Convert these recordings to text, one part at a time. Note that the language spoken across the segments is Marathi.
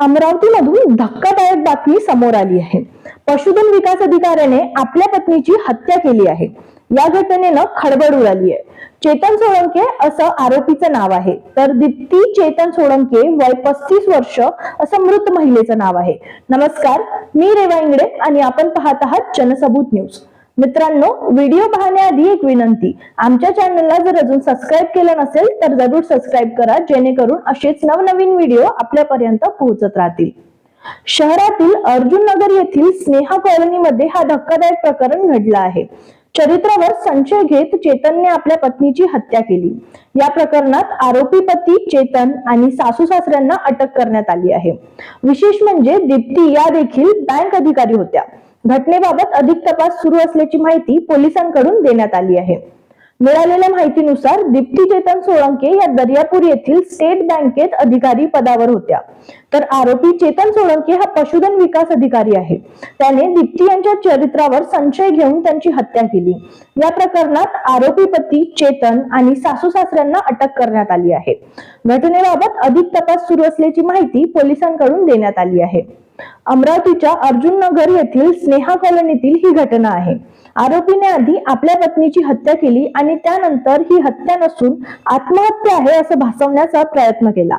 अमरावतीमधून धक्कादायक बातमी समोर आली आहे. पशुधन विकास अधिकाऱ्याने आपल्या पत्नीची हत्या केली आहे. या घटनेनं खळबळ उडाली आहे. चेतन सोळंके असं आरोपीचं नाव आहे. तर दीप्ती चेतन सोळंके वय पस्तीस वर्ष असं मृत महिलेचं नाव आहे. नमस्कार मी रेवा इंगडे आणि आपण पाहत आहात जनसबूत न्यूज. मित्रांनो व्हिडिओ पाहण्याआधी एक विनंती. आमच्या चॅनलला जर अजून सबस्क्राईब केलं नसेल तर जरूर सबस्क्राईब करा जेणेकरून असेच नवनवीन व्हिडिओ आपल्यापर्यंत पोहोचत राहतील. शहरातील अर्जुन नगर येथील स्नेहा कॉलनीमध्ये हा धक्कादायक प्रकरण घडलं आहे. चरित्रावर संशय घेत चेतनने आपल्या पत्नीची हत्या केली. या प्रकरणात आरोपी पती चेतन आणि सासू सासऱ्यांना अटक करण्यात आली आहे. विशेष म्हणजे दीप्ती या देखील बँक अधिकारी होत्या. घटनेबाबत अधिक तपास सुरू असल्याची माहिती पोलिसांकडून देण्यात आली आहे. मिळालेल्या माहितीनुसार दीप्ती चेतन सोळंके या दर्यापूर येथील स्टेट बँकेत अधिकारी पदावर होत्या. तर आरोपी चेतन सोळंके हा पशुधन विकास अधिकारी आहे. त्याने दीप्ती यांच्या चरित्रावर संशय घेऊन त्यांची हत्या केली. या प्रकरणात आरोपी पती चेतन आणि सासू सासऱ्यांना अटक करण्यात आली आहे. घटनेबाबत अधिक तपास सुरू असल्याची माहिती पोलिसांकडून देण्यात आली आहे. अमरावतीच्या अर्जुन नगर येथील स्नेहा कॉलनीतील ही घटना आहे. आरोपीने आधी आपल्या पत्नीची हत्या केली आणि त्यानंतर ही हत्या नसून आत्महत्या आहे असं भासवण्याचा प्रयत्न केला.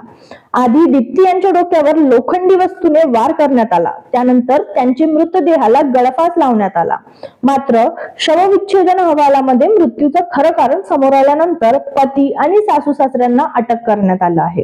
आधी दीप्ती यांच्या डोक्यावर लोखंडी वस्तूने वार करण्यात आला. त्यानंतर त्यांचे मृतदेहाला गळफास लावण्यात आला. मात्र शवविच्छेदन अहवालामध्ये मृत्यूचं खरं कारण समोर आल्यानंतर पती आणि सासू सासऱ्यांना अटक करण्यात आलं आहे.